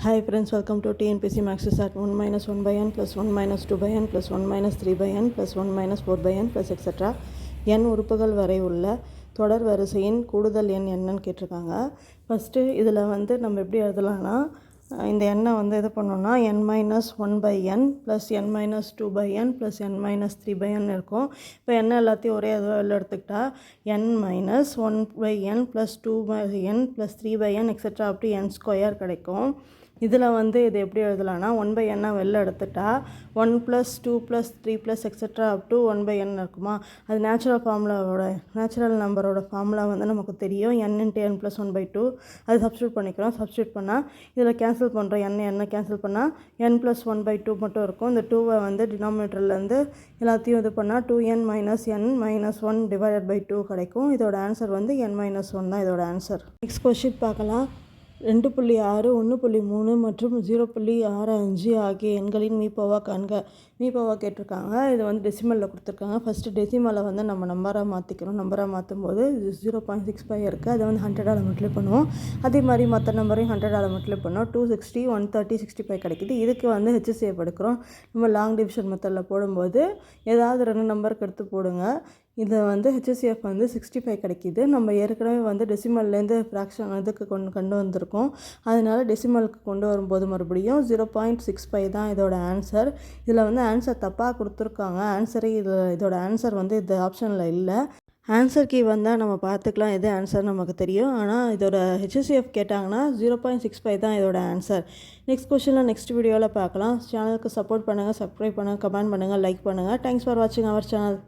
Hi friends welcome to TNPSC maths at 1 minus 1 by n plus 1 minus 2 by n plus 1 minus 3 by n plus 1 minus 4 by n plus etc. n உறுப்புகள் வரை உள்ள தொடர் வரிசையின் கூடுதல் எண் என்னன்னு கேட்டிருக்காங்க ஃபஸ்ட்டு இதில் வந்து நம்ம எப்படி எழுதலாம்னா இந்த எண்ணை வந்து இது பண்ணோன்னா n minus one by n plus n minus two by n plus n minus three by n இருக்கும் இப்போ என்ன எல்லாத்தையும் ஒரே இதுவில் எடுத்துக்கிட்டா n minus one by n plus two by n plus three by n extra அப்படி n square கிடைக்கும் இதில் வந்து இது எப்படி எழுதலாம்னா ஒன் பை எண்ணை வெளில எடுத்துட்டா one plus two plus three plus extra up to one by n இருக்குமா? அது நேச்சுரல் ஃபார்முலாவோட நேச்சுரல் நம்பரோட ஃபார்முலா வந்து நமக்கு தெரியும். N into n plus one by two அது சப்ஸ்டியூட் பண்ணிக்கிறோம். சப்ஸ்டியூட் பண்ணால் இதில் கேன்சல் பண்ணுறோம் என் என்ன கேன்சல் பண்ணால் n plus one by two மட்டும் இருக்கும். இந்த டூவை வந்து டினாமினேட்டர்லேருந்து எல்லாத்தையும் இது பண்ணால் two n minus n minus one divided by two கிடைக்கும். இதோட ஆன்சர் வந்து என் மைனஸ் ஒன் தான் இதோட ஆன்சர் நெக்ஸ்ட் கொஷின் பார்க்கலாம். ரெண்டு புள்ளி ஆறு ஒன்று புள்ளி மூணு மற்றும் ஜீரோ புள்ளி ஆறு அஞ்சு ஆகிய எண்களின் மீப்பவா காண்க. மீப்பவா கேட்டிருக்காங்க. இது வந்து டெசிமலில் கொடுத்துருக்காங்க. ஃபஸ்ட்டு டெசிமலை வந்து நம்ம நம்பராக மாற்றிக்கிறோம் நம்பராக மாற்றும் போது ஜீரோ பாயிண்ட் சிக்ஸ் ஃபைவ் இருக்குது அதை வந்து ஹண்ட்ரடால் மல்டிப்ளை பண்ணுவோம். அதே மாதிரி மற்ற நம்பரையும் ஹண்ட்ரடால் மல்டிப்ளை பண்ணோம். Two sixty one thirty sixty five கிடைக்குது. இதுக்கு வந்து ஹெச்எஸ்ஏ எடுக்கிறோம். நம்ம லாங் டிவிஷன் மெத்தடில் போடும்போது ஏதாவது ரெண்டு நம்பருக்கு எடுத்து போடுங்க. இதை வந்து ஹெச்எஸ்சிஎஃப் வந்து சிக்ஸ்டி ஃபைவ் கிடைக்கிது. நம்ம ஏற்கனவே வந்து டெசிமல்லேருந்து ஃப்ராக்ஷன் இதுக்கு கொண்டு கொண்டு வந்திருக்கோம். அதனால டெசிமலுக்கு கொண்டு வரும்போது மறுபடியும் ஜீரோ பாயிண்ட் சிக்ஸ் ஃபைவ் தான் இதோட ஆன்சர் இதில் வந்து ஆன்சர் தப்பாக கொடுத்துருக்காங்க. ஆன்சரே இது இதோட ஆன்சர் வந்து இந்த ஆப்ஷனில் இல்லை. ஆன்சர் கீ வந்தால் நம்ம பார்த்துக்கலாம் எது ஆன்சர் நமக்கு தெரியும். ஆனால் இதோட ஹெச்எஸ்சிஎஃப் கேட்டாங்கன்னா ஜீரோ பாயிண்ட் சிக்ஸ் ஃபைவ் தான் இதோட ஆன்சர் நெக்ஸ்ட் கொஷனில் நெக்ஸ்ட் வீடியோவில் பார்க்கலாம் சேனலுக்கு சப்போர்ட் பண்ணுங்கள் சப்ஸ்கிரைப் பண்ணுங்கள் கமெண்ட் பண்ணுங்கள் லைக் பண்ணுங்கள் தேங்க்ஸ் ஃபார் வாட்சிங் அவர் சேனல்